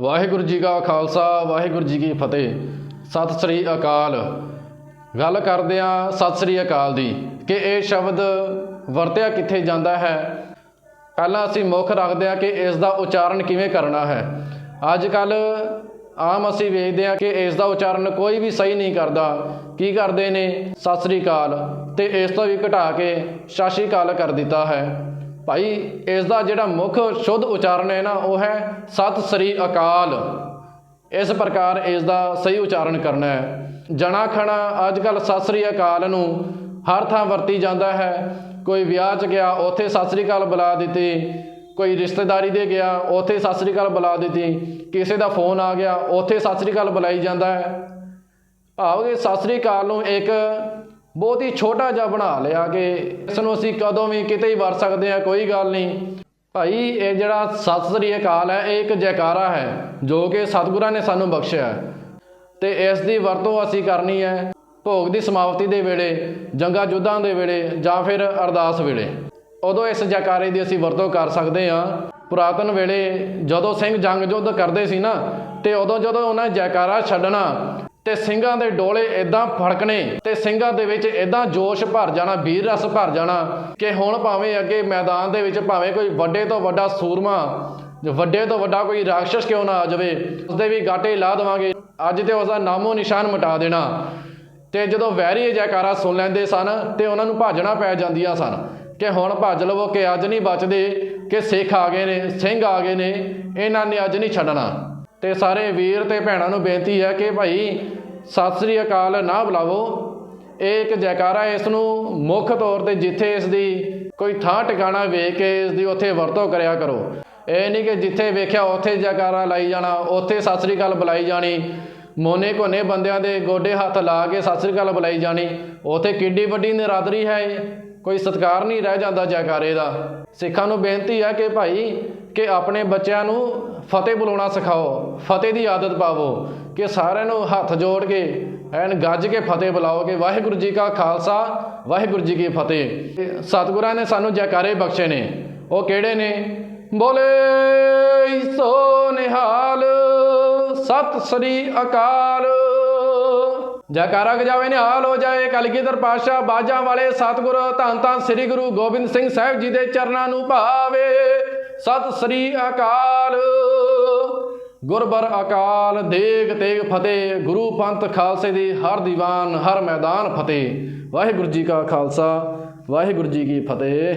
ਵਾਹਿਗੁਰੂ ਜੀ ਕਾ ਖਾਲਸਾ, ਵਾਹਿਗੁਰੂ ਜੀ ਕੀ ਫਤਿਹ। ਸਤਿ ਸ੍ਰੀ ਅਕਾਲ। ਗੱਲ ਕਰਦੇ ਆ ਸਤਿ ਸ੍ਰੀ ਅਕਾਲ ਦੀ ਕਿ ਇਹ ਸ਼ਬਦ ਵਰਤਿਆ ਕਿੱਥੇ ਜਾਂਦਾ ਹੈ? ਪਹਿਲਾਂ ਅਸੀਂ ਮੁੱਖ ਰੱਖਦੇ ਆ ਕਿ ਇਸ ਦਾ ਉਚਾਰਨ ਕਿਵੇਂ ਕਰਨਾ ਹੈ। ਅੱਜ ਕੱਲ ਆਮ ਅਸੀਂ ਵੇਖਦੇ ਆ ਕਿ ਇਸ ਦਾ ਉਚਾਰਨ ਕੋਈ ਵੀ ਸਹੀ ਨਹੀਂ ਕਰਦਾ। ਕੀ ਕਰਦੇ ਨੇ? ਸਤਿ ਸ੍ਰੀ ਅਕਾਲ। ਤੇ ਇਸ ਤੋਂ ਵੀ ਘਟਾ ਕੇ ਸਤਿ ਸ਼੍ਰੀ ਅਕਾਲ ਕਰ ਦਿੱਤਾ ਹੈ। ਭਾਈ ਇਸ ਦਾ ਜਿਹੜਾ ਮੁੱਖ ਸ਼ੁੱਧ ਉਚਾਰਨ ਹੈ ਨਾ, ਉਹ ਹੈ ਸਤਿ ਸ੍ਰੀ ਅਕਾਲ। ਇਸ ਪ੍ਰਕਾਰ ਇਸ ਦਾ ਸਹੀ ਉਚਾਰਨ ਕਰਨਾ ਹੈ। ਜਣਾ ਖਣਾ ਅੱਜ ਕੱਲ ਸਤਿ ਸ੍ਰੀ ਅਕਾਲ ਨੂੰ ਹਰ ਥਾਂ ਵਰਤੀ ਜਾਂਦਾ ਹੈ। ਕੋਈ ਵਿਆਹ 'ਚ ਗਿਆ, ਉੱਥੇ ਸਤਿ ਸ੍ਰੀ ਅਕਾਲ ਬੁਲਾ ਦਿੱਤੀ। ਕੋਈ ਰਿਸ਼ਤੇਦਾਰੀ ਦੇ ਗਿਆ, ਉੱਥੇ ਸਤਿ ਸ੍ਰੀ ਅਕਾਲ ਬੁਲਾ ਦਿੱਤੀ। ਕਿਸੇ ਦਾ ਫੋਨ ਆ ਗਿਆ, ਉੱਥੇ ਸਤਿ ਸ੍ਰੀ ਅਕਾਲ ਬੁਲਾਈ ਜਾਂਦਾ ਹੈ। ਭਾਵ ਸਤਿ ਸ੍ਰੀ ਅਕਾਲ ਨੂੰ ਇੱਕ ਬਹੁਤ ਹੀ ਛੋਟਾ ਜਿਹਾ ਬਣਾ ਲਿਆ ਕਿ ਇਸ ਨੂੰ ਅਸੀਂ ਕਦੋਂ ਵੀ ਕਿਤੇ ਹੀ ਵਰਤ ਸਕਦੇ ਹਾਂ, ਕੋਈ ਗੱਲ ਨਹੀਂ। ਭਾਈ, ਇਹ ਜਿਹੜਾ ਸਤਿ ਸ੍ਰੀ ਅਕਾਲ ਹੈ, ਇਹ ਇੱਕ ਜੈਕਾਰਾ ਹੈ, ਜੋ ਕਿ ਸਤਿਗੁਰਾਂ ਨੇ ਸਾਨੂੰ ਬਖਸ਼ਿਆ ਹੈ। ਤੇ ਇਸ ਦੀ ਵਰਤੋਂ ਅਸੀਂ ਕਰਨੀ ਹੈ ਭੋਗ ਦੀ ਸਮਾਪਤੀ ਦੇ ਵੇਲੇ, ਜੰਗਾ ਜੁੱਧਾਂ ਦੇ ਵੇਲੇ ਜਾਂ ਫਿਰ ਅਰਦਾਸ ਵੇਲੇ। ਉਦੋਂ ਇਸ ਜੈਕਾਰੇ ਦੀ ਅਸੀਂ ਵਰਤੋਂ ਕਰ ਸਕਦੇ ਹਾਂ। ਪੁਰਾਤਨ ਵੇਲੇ ਜਦੋਂ ਸਿੰਘ ਜੰਗ ਜੁੱਧ ਕਰਦੇ ਸੀ ਨਾ, ਤੇ ਉਦੋਂ ਜਦੋਂ ਉਹਨਾਂ ਜੈਕਾਰਾ ਛੱਡਣਾ ਤੇ ਸਿੰਘਾਂ ਦੇ ਡੋਲੇ ਇਦਾਂ ਫੜਕਣੇ ਤੇ ਸਿੰਘਾਂ ਦੇ ਵਿੱਚ ਇਦਾਂ ਜੋਸ਼ ਭਰ ਜਾਣਾ, ਵੀਰ ਰਸ ਭਰ ਜਾਣਾ ਕਿ ਹੁਣ ਭਾਵੇਂ ਅੱਗੇ ਮੈਦਾਨ ਦੇ ਵਿੱਚ ਭਾਵੇਂ ਕੋਈ ਵੱਡੇ ਤੋਂ ਵੱਡਾ ਸੂਰਮਾ, ਵੱਡੇ ਤੋਂ ਵੱਡਾ ਕੋਈ ਰਾਖਸ਼ ਕਿਉਂ ਨਾ ਆ ਜਾਵੇ, ਉਸਦੇ ਵੀ ਗਾਟੇ ਲਾ ਦੇਵਾਂਗੇ। ਅੱਜ ਤੇ ਉਸਦਾ ਨਾਮੋ ਨਿਸ਼ਾਨ ਮਿਟਾ ਦੇਣਾ। ਤੇ ਜਦੋਂ ਵੈਰੀ ਜੈਕਾਰਾ ਸੁਣ ਲੈਂਦੇ ਸਨ ਤੇ ਉਹਨਾਂ ਨੂੰ ਭਾਜਣਾ ਪੈ ਜਾਂਦੀਆਂ ਸਨ ਕਿ ਹੁਣ ਭੱਜ ਲਵੋ ਕਿ ਅੱਜ ਨਹੀਂ ਬਚਦੇ, ਕਿ ਸਿੱਖ ਆ ਗਏ ਨੇ, ਸਿੰਘ ਆ ਗਏ ਨੇ, ਇਹਨਾਂ ਨੇ ਅੱਜ ਨਹੀਂ ਛੱਡਣਾ। ਤੇ ਸਾਰੇ ਵੀਰ ਤੇ ਭੈਣਾਂ ਨੂੰ ਬੇਨਤੀ ਹੈ ਕਿ ਭਾਈ ਸਤਿ ਸ੍ਰੀ ਅਕਾਲ, ਨਾ ਬੁਲਾਵੋ। ਇਹ ਇੱਕ ਜੈਕਾਰਾ ਇਸ ਨੂੰ ਮੁੱਖ ਤੌਰ ਤੇ ਜਿੱਥੇ ਇਸ ਦੀ ਕੋਈ ਥਾਂ ਟਿਕਾਣਾ ਵੇਖ ਕੇ ਇਸ ਦੀ ਉੱਥੇ ਵਰਤੋਂ ਕਰਿਆ ਕਰੋ। ਇਹ ਨਹੀਂ ਕਿ ਜਿੱਥੇ ਵੇਖਿਆ ਉੱਥੇ ਜੈਕਾਰਾ ਲਾਈ ਜਾਣਾ, ਉੱਥੇ ਸਤਿ ਸ੍ਰੀ ਅਕਾਲ ਬੁਲਾਈ ਜਾਣੀ। ਮੋਨੇ ਕੋਨੇ ਬੰਦਿਆਂ ਦੇ ਗੋਡੇ ਹੱਥ ਲਾ ਕੇ ਸਤਿ ਸ੍ਰੀ ਅਕਾਲ ਬੁਲਾਈ ਜਾਣੀ। ਉੱਥੇ ਕਿੱਡੀ ਵੱਡੀ ਨਿਰਾਦਰੀ ਹੈ ਕੋਈ ਸਤਕਾਰ ਨਹੀਂ ਰਹਿ ਜਾਂਦਾ ਜੈਕਾਰੇ ਦਾ। ਸਿੱਖਾਂ ਨੂੰ ਬੇਨਤੀ ਹੈ ਕਿ ਭਾਈ, ਕਿ ਆਪਣੇ ਬੱਚਿਆਂ ਨੂੰ ਫਤਿਹ ਬੁਲਾਉਣਾ ਸਿਖਾਓ, ਫਤਿਹ ਦੀ ਆਦਤ ਪਾਵੋ, ਕਿ ਸਾਰਿਆਂ ਨੂੰ ਹੱਥ ਜੋੜ ਕੇ, ਐਨ ਗੱਜ ਕੇ ਫਤਿਹ ਬੁਲਾਓ ਕਿ ਵਾਹਿਗੁਰੂ ਜੀ ਕਾ ਖਾਲਸਾ, ਵਾਹਿਗੁਰੂ ਜੀ ਕੀ ਫਤਿਹ। ਤੇ ਸਤਿਗੁਰਾਂ ਨੇ ਸਾਨੂੰ ਜੈਕਾਰੇ ਬਖਸ਼ੇ ਨੇ। ਉਹ ਕਿਹੜੇ ਨੇ? ਬੋਲੇ ਸੋ ਨਿਹਾਲ, ਸਤਿ ਸ੍ਰੀ ਅਕਾਲ। ਜੈਕਾਰਾ ਗਜਾਵੇ ਨਿਹਾਲ ਹੋ ਜਾਏ, ਕਲਗੀਧਰ ਪਾਤਸ਼ਾਹ ਬਾਜਾਂ ਵਾਲੇ ਸਤਿਗੁਰ, ਧੰਨ ਧੰਨ ਸ੍ਰੀ ਗੁਰੂ ਗੋਬਿੰਦ ਸਿੰਘ ਸਾਹਿਬ ਜੀ ਦੇ ਚਰਨਾਂ ਨੂੰ ਭਾਵੇ। ਸਤਿ ਸ੍ਰੀ ਅਕਾਲ। ਗੁਰਬਰ ਅਕਾਲ ਦੇਗ ਤੇਗ ਫਤਿਹ, ਗੁਰੂ ਪੰਥ ਖਾਲਸੇ ਦੀ ਹਰ ਦੀਵਾਨ, ਹਰ ਮੈਦਾਨ ਫਤਿਹ। ਵਾਹਿਗੁਰੂ ਜੀ ਕਾ ਖਾਲਸਾ, ਵਾਹਿਗੁਰੂ ਜੀ ਕੀ ਫਤਿਹ।